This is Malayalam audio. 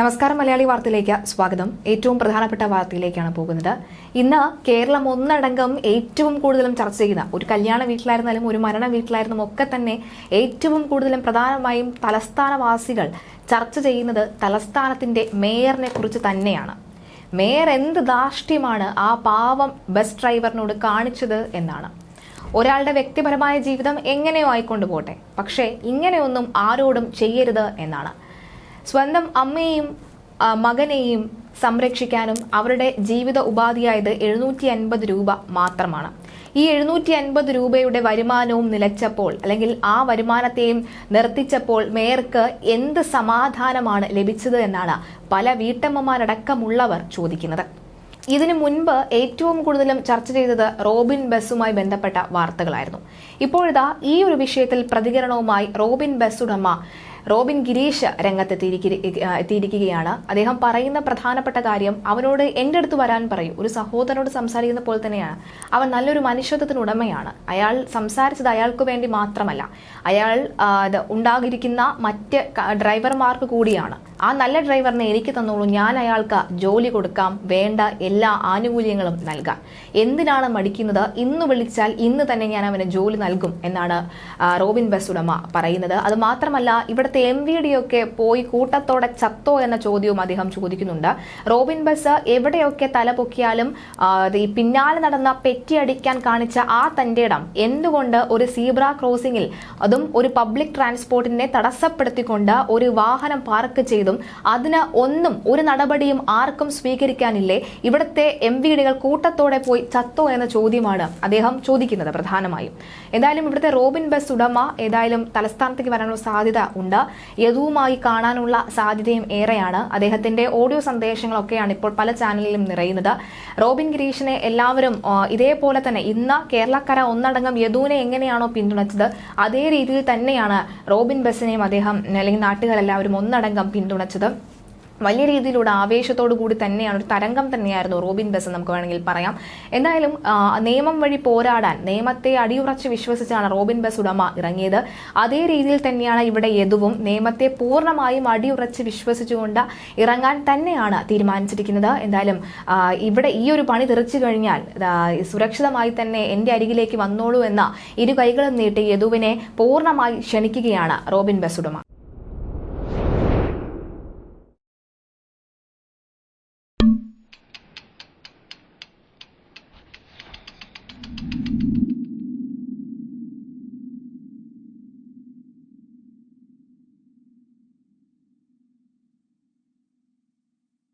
നമസ്കാരം മലയാളി വാർത്തയിലേക്ക് സ്വാഗതം. ഏറ്റവും പ്രധാനപ്പെട്ട വാർത്തയിലേക്കാണ് പോകുന്നത്. ഇന്ന് കേരളം ഒന്നടങ്കം ഏറ്റവും കൂടുതലും ചർച്ച ചെയ്യുന്ന ഒരു കല്യാണ വീട്ടിലായിരുന്നാലും ഒരു മരണ വീട്ടിലായിരുന്നാലും ഒക്കെ തന്നെ ഏറ്റവും കൂടുതലും പ്രധാനമായും തലസ്ഥാനവാസികൾ ചർച്ച ചെയ്യുന്നത് തലസ്ഥാനത്തിന്റെ മേയറിനെ കുറിച്ച് തന്നെയാണ്. മേയർ എന്ത് ധാർഷ്ട്യമാണ് ആ പാവം ബസ് ഡ്രൈവറിനോട് കാണിച്ചത് എന്നാണ്. ഒരാളുടെ വ്യക്തിപരമായ ജീവിതം എങ്ങനെയോ ആയിക്കൊണ്ട് പോട്ടെ പക്ഷേ ഇങ്ങനെയൊന്നും ആരോടും ചെയ്യരുത് എന്നാണ്. സ്വന്തം അമ്മയെയും മകനെയും സംരക്ഷിക്കാനും അവരുടെ ജീവിത ഉപാധിയായത് എഴുന്നൂറ്റി അൻപത് രൂപ മാത്രമാണ്. ഈ എഴുന്നൂറ്റി അൻപത് രൂപയുടെ വരുമാനവും നിലച്ചപ്പോൾ അല്ലെങ്കിൽ ആ വരുമാനത്തെയും നിർത്തിച്ചപ്പോൾ മേയർക്ക് എന്ത് സമാധാനമാണ് ലഭിച്ചത് എന്നാണ് പല വീട്ടമ്മമാരടക്കമുള്ളവർ ചോദിക്കുന്നത്. ഇതിനു മുൻപ് ഏറ്റവും കൂടുതലും ചർച്ച ചെയ്തത് റോബിൻ ബസ്സുമായി ബന്ധപ്പെട്ട വാർത്തകളായിരുന്നു. ഇപ്പോഴിതാ ഈ ഒരു വിഷയത്തിൽ പ്രതികരണവുമായി റോബിൻ ബസ് ഉടമ റോബിൻ ഗിരീഷ് രംഗത്തെത്തിയിരിക്കി എത്തിയിരിക്കുകയാണ്. അദ്ദേഹം പറയുന്ന പ്രധാനപ്പെട്ട കാര്യം അവനോട് എന്റെ അടുത്ത് വരാൻ പറയും. ഒരു സഹോദരനോട് സംസാരിക്കുന്ന പോലെ തന്നെയാണ്. അവൻ നല്ലൊരു മനുഷ്യത്വത്തിന് ഉടമയാണ്. അയാൾ സംസാരിച്ചത് അയാൾക്ക് വേണ്ടി മാത്രമല്ല. അയാൾ ഉണ്ടാകിരിക്കുന്ന മറ്റ് ഡ്രൈവർമാർക്ക് കൂടിയാണ്. ആ നല്ല ഡ്രൈവറിനെ എനിക്ക് തന്നോളൂ. ഞാൻ അയാൾക്ക് ജോലി കൊടുക്കാം. വേണ്ട എല്ലാ ആനുകൂല്യങ്ങളും നൽകാം. എന്തിനാണ് മടിക്കുന്നത്? ഇന്ന് വിളിച്ചാൽ ഇന്ന് തന്നെ ഞാൻ അവന് ജോലി നൽകും എന്നാണ് റോബിൻ ബസ് ഉടമ പറയുന്നത്. അത് മാത്രമല്ല ഇവിടുത്തെ എം വി ഡി ഒക്കെ പോയി കൂട്ടത്തോടെ ചത്തോ എന്ന ചോദ്യവും അദ്ദേഹം ചോദിക്കുന്നുണ്ട്. റോബിൻ ബസ് എവിടെയൊക്കെ തല പൊക്കിയാലും ഈ പിന്നാലെ നടന്ന പെറ്റിയടിക്കാൻ കാണിച്ച ആ തന്റെ ഇടം. എന്തുകൊണ്ട് ഒരു സീബ്ര ക്രോസിംഗിൽ അതും ഒരു പബ്ലിക് ട്രാൻസ്പോർട്ടിനെ തടസ്സപ്പെടുത്തിക്കൊണ്ട് ഒരു വാഹനം പാർക്ക് ചെയ്തും അതിന് ഒന്നും ഒരു നടപടിയും ആർക്കും സ്വീകരിക്കാനില്ലേ? ഇവിടുത്തെ എം വി ഡികൾ കൂട്ടത്തോടെ പോയി ചത്തോ എന്ന ചോദ്യമാണ് അദ്ദേഹം ചോദിക്കുന്നത് പ്രധാനമായും. എന്തായാലും ഇവിടുത്തെ റോബിൻ ബസ് ഉടമ ഏതായാലും തലസ്ഥാനത്തേക്ക് വരാനുള്ള സാധ്യത ഉണ്ട്. യദുവുമായി കാണാനുള്ള സാധ്യതയും ഏറെയാണ്. അദ്ദേഹത്തിന്റെ ഓഡിയോ സന്ദേശങ്ങളൊക്കെയാണ് ഇപ്പോൾ പല ചാനലിലും നിറയുന്നത്. റോബിൻ ഗിരീഷിനെ എല്ലാവരും ഇതേപോലെ തന്നെ ഇന്ന് കേരളക്കര ഒന്നടങ്കം യദുവിനെ എങ്ങനെയാണോ പിന്തുണച്ചത് അതേ രീതിയിൽ തന്നെയാണ് റോബിൻ ബസിനെയും അദ്ദേഹം അല്ലെങ്കിൽ നാട്ടുകാരെല്ലാവരും ഒന്നടങ്കം പിന്തുണച്ചത് വലിയ രീതിയിലൂടെ ആവേശത്തോടു കൂടി തന്നെയാണ് ഒരു തരംഗം തന്നെയായിരുന്നു റോബിൻ ബസ് നമുക്ക് വേണമെങ്കിൽ പറയാം. എന്തായാലും നിയമം വഴി പോരാടാൻ നിയമത്തെ അടിയുറച്ച് വിശ്വസിച്ചാണ് റോബിൻ ബസ് ഉടമ ഇറങ്ങിയത്. അതേ രീതിയിൽ തന്നെയാണ് ഇവിടെ യദുവും നിയമത്തെ പൂർണമായും അടിയുറച്ച് വിശ്വസിച്ചുകൊണ്ട് ഇറങ്ങാൻ തന്നെയാണ് തീരുമാനിച്ചിരിക്കുന്നത്. എന്തായാലും ഇവിടെ ഈ ഒരു പണി തെറിച്ചു കഴിഞ്ഞാൽ സുരക്ഷിതമായി തന്നെ എന്റെ അരികിലേക്ക് വന്നോളൂ എന്ന ഇരു കൈകളും നീട്ടി യദുവിനെ പൂർണമായി ക്ഷണിക്കുകയാണ് റോബിൻ ബസ് ഉടമ.